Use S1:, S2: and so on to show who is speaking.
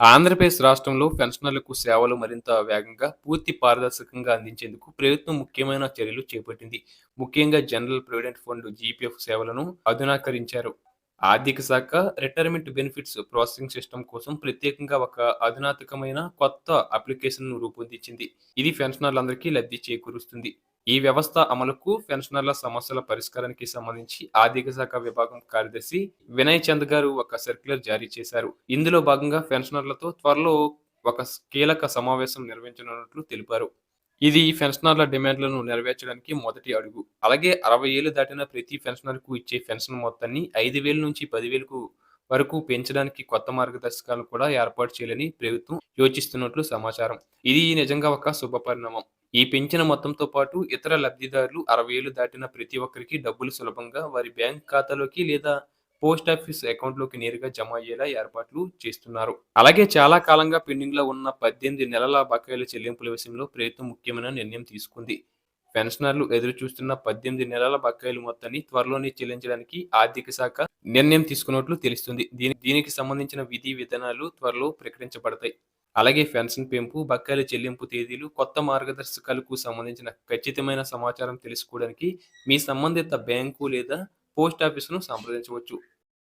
S1: ఆంధ్రప్రదేశ్ రాష్ట్రంలో పెన్షనర్లకు సేవలు మరింత వేగంగా, పూర్తి పారదర్శకంగా అందించేందుకు ప్రభుత్వం ముఖ్యమైన చర్యలు చేపట్టింది. ముఖ్యంగా జనరల్ ప్రావిడెంట్ ఫండ్ జీపీఎఫ్ సేవలను అధునాకరించారు ఆర్థిక శాఖ రిటైర్మెంట్ బెనిఫిట్స్ ప్రాసెసింగ్ సిస్టమ్ కోసం ప్రత్యేకంగా ఒక అధునాతకమైన కొత్త అప్లికేషన్‌ను రూపొందించింది. ఇది పెన్షనర్లందరికీ లబ్ధి చేకూరుస్తుంది. ఈ వ్యవస్థ అమలుకు, పెన్షనర్ల సమస్యల పరిష్కారానికి సంబంధించి ఆర్థిక శాఖ విభాగం కార్యదర్శి వినయ్ చంద్ గారు ఒక సర్క్యులర్ జారీ చేశారు. ఇందులో భాగంగా పెన్షనర్లతో త్వరలో ఒక కీలక సమావేశం నిర్వహించనున్నట్లు తెలిపారు. ఇది పెన్షనర్ల డిమాండ్లను నెరవేర్చడానికి మొదటి అడుగు. అలాగే అరవై ఏళ్ళు దాటిన ప్రతి పెన్షనర్‌కు ఇచ్చే పెన్షన్ మొత్తాన్ని ఐదు వేల నుంచి పది వేలకు వరకు పెంచడానికి కొత్త మార్గదర్శకాలను కూడా ఏర్పాటు చేయాలని ప్రభుత్వం యోచిస్తున్నట్లు సమాచారం. ఇది నిజంగా ఒక శుభ పరిణామం ఈ పెంచిన మొత్తంతో పాటు ఇతర లబ్ధిదారులు అరవై ఏళ్ళు దాటిన ప్రతి ఒక్కరికి డబ్బులు సులభంగా వారి బ్యాంక్ ఖాతాలోకి లేదా పోస్ట్ ఆఫీస్ అకౌంట్‌లోకి నేరుగా జమ అయ్యేలా ఏర్పాట్లు చేస్తున్నారు. అలాగే చాలా కాలంగా పెండింగ్‌లో ఉన్న పద్దెనిమిది నెలల బకాయిల చెల్లింపుల విషయంలో ప్రభుత్వం ముఖ్యమైన నిర్ణయం తీసుకుంది. పెన్షనర్లు ఎదురుచూస్తున్న పద్దెనిమిది నెలల బకాయిల మొత్తాన్ని త్వరలోనే చెల్లించడానికి ఆర్థిక శాఖ నిర్ణయం తీసుకున్నట్లు తెలుస్తుంది. దీని దీనికి సంబంధించిన విధి విధానాలు త్వరలో ప్రకటించబడతాయి. అలాగే పెన్షన్ పెంపు, బకాయిల చెల్లింపు తేదీలు, కొత్త మార్గదర్శకాలకు సంబంధించిన ఖచ్చితమైన సమాచారం తెలుసుకోవడానికి మీ సంబంధిత బ్యాంకు లేదా పోస్ట్ ఆఫీసును సంప్రదించవచ్చు.